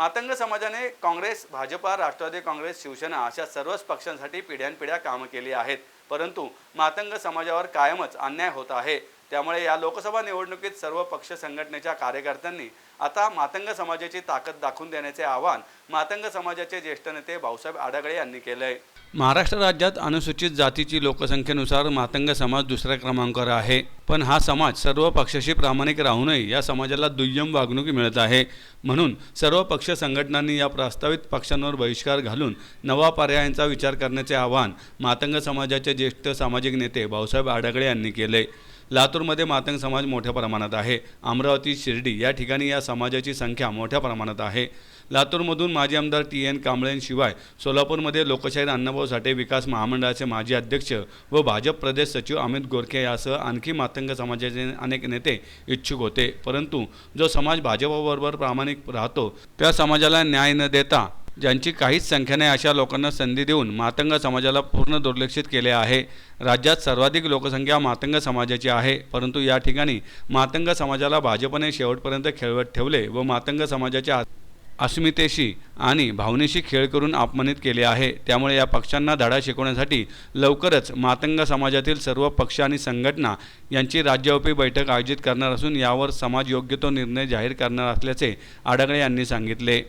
मातंग समाजाने काँग्रेस भाजपा राष्ट्रवादी काँग्रेस शिवसेना अशा सर्वच पक्षांसाठी पिढ्यानपिढ्या कामं केली आहेत. परंतु मातंग समाजावर कायमच अन्याय होत आहे. त्यामुळे या लोकसभा निवडणुकीत सर्व पक्ष संघटनेच्या कार्यकर्त्यांनी आता मातंग समाजाची ताकद दाखवून देण्याचे आवाहन मातंग समाजाचे ज्येष्ठ नेते भाऊसाहेब आडागळे यांनी केलं आहे महाराष्ट्र राज्यात अनुसूचित जातीची लोकसंख्येनुसार मातंग समाज दुसऱ्या क्रमांकावर आहे. पण हा समाज सर्व पक्षाशी प्रामाणिक राहूनही या समाजाला दुय्यम वागणूक मिळत आहे. म्हणून सर्व पक्ष संघटनांनी या प्रस्तावित पक्षांवर बहिष्कार घालून नवा पर्यायांचा विचार करण्याचे आवाहन मातंग समाजाचे ज्येष्ठ सामाजिक नेते भाऊसाहेब आडागळे यांनी केले लातूरमध्ये मातंग समाज मोठ्या प्रमाणात आहे. अमरावती शिर्डी या ठिकाणी या समाजाची संख्या मोठ्या प्रमाणात आहे. लातूरमधून माजी आमदार टी एन कांबळेंशिवाय सोलापूरमध्ये लोकशाहीर अण्णाभाऊ साठे विकास महामंडळाचे माजी अध्यक्ष व भाजप प्रदेश सचिव अमित गोरखे यासह आणखी मातंग समाजाचे अनेक नेते इच्छुक होते. परंतु जो समाज भाजपाबरोबर प्रामाणिक राहतो त्या समाजाला न्याय न देता ज्यांची काहीच संख्या नाही अशा लोकांना संधी देऊन मातंग समाजाला पूर्ण दुर्लक्षित केले आहे. राज्यात सर्वाधिक लोकसंख्या मातंग समाजाची आहे परंतु या ठिकाणी मातंग समाजाला भाजपने शेवटपर्यंत खेळवत ठेवले व मातंग समाजाच्या अस्मितेशी आणि भावनेशी खेळ करून अपमानित केले आहे. त्यामुळे या पक्षांना धडा शिकवण्यासाठी लवकरच मातंग समाजातील सर्व पक्ष आणि संघटना यांची राज्यव्यापी बैठक आयोजित करणार असून यावर समाज योग्य तो निर्णय जाहीर करणार असल्याचे आडगळे यांनी सांगितले.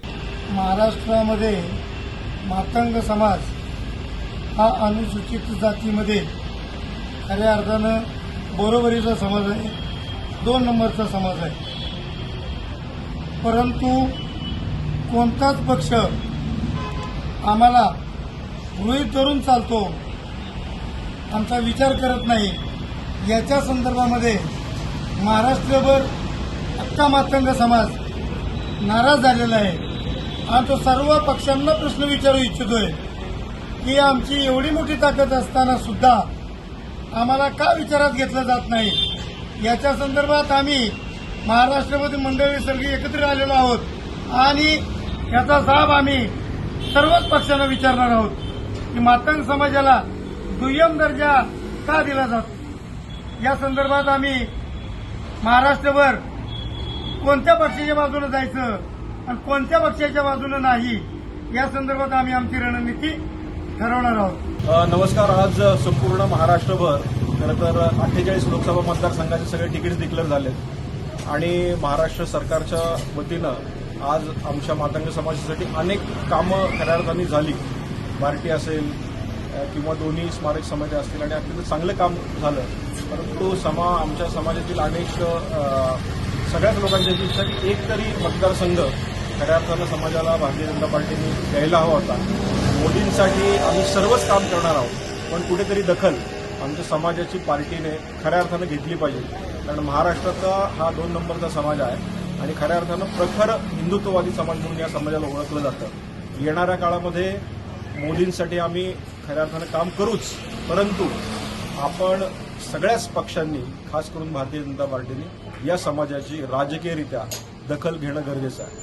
महाराष्ट्रामध्ये मातंग समाज हा अनुसूचित जातीमध्ये खऱ्या अर्थानं बरोबरीचा समाज आहे. दोन नंबरचा समाज आहे. परंतु कोणताच पक्ष आम्हाला गृहीत धरून चालतो आमचा विचार करत नाही. याच्या संदर्भामध्ये महाराष्ट्रभर अख्खा मातंग समाज नाराज झालेला आहे. आमच्या सर्व पक्षांना प्रश्न विचारू इच्छितोय की आमची एवढी मोठी ताकद असताना सुद्धा आम्हाला का विचारात घेतलं जात नाही? याच्या संदर्भात आम्ही महाराष्ट्रपती मंडळी सगळी एकत्र आलेलो आहोत आणि याचा जाब आम्ही सर्वच पक्षांना विचारणार आहोत की मातंग समाजाला दुय्यम दर्जा का दिला जातो? या संदर्भात आम्ही महाराष्ट्रभर कोणत्या पक्षाच्या बाजूला जायचं? आणि कोणत्या पक्षाच्या बाजूने नाही या संदर्भात आम्ही आमची रणनीती ठरवणार आहोत. नमस्कार आज संपूर्ण महाराष्ट्रभर खरं तर अठ्ठेचाळीस लोकसभा मतदारसंघाचे सगळे तिकीट डिक्लेअर झाले आणि महाराष्ट्र सरकारच्या वतीनं आज आमच्या मातंग समाजासाठी अनेक कामं खऱ्या अर्थाने झाली. बार्टी असेल किंवा दोन्ही स्मारक समित्या असतील आणि अत्यंत चांगलं काम झालं. परंतु समा आमच्या समाजातील अनेक सगळ्याच लोकांच्या अशी इच्छा की एक तरी मतदारसंघ खऱ्या अर्थानं समाजाला भारतीय जनता पार्टीने द्यायला हवा होता. मोदींसाठी आम्ही सर्वच काम करणार आहोत पण कुठेतरी दखल आमच्या समाजाची पार्टीने खऱ्या अर्थानं घेतली पाहिजे. कारण महाराष्ट्राचा हा दोन नंबरचा समाज आहे आणि खऱ्या अर्थानं प्रखर हिंदुत्ववादी समाज म्हणून या समाजाला ओळखलं जातं. येणाऱ्या काळामध्ये मोदींसाठी आम्ही खऱ्या अर्थानं काम करूच परंतु आपण सगळ्याच पक्षांनी खास करून भारतीय जनता पार्टीने या समाजाची राजकीयरित्या दखल घेणं गरजेचं आहे.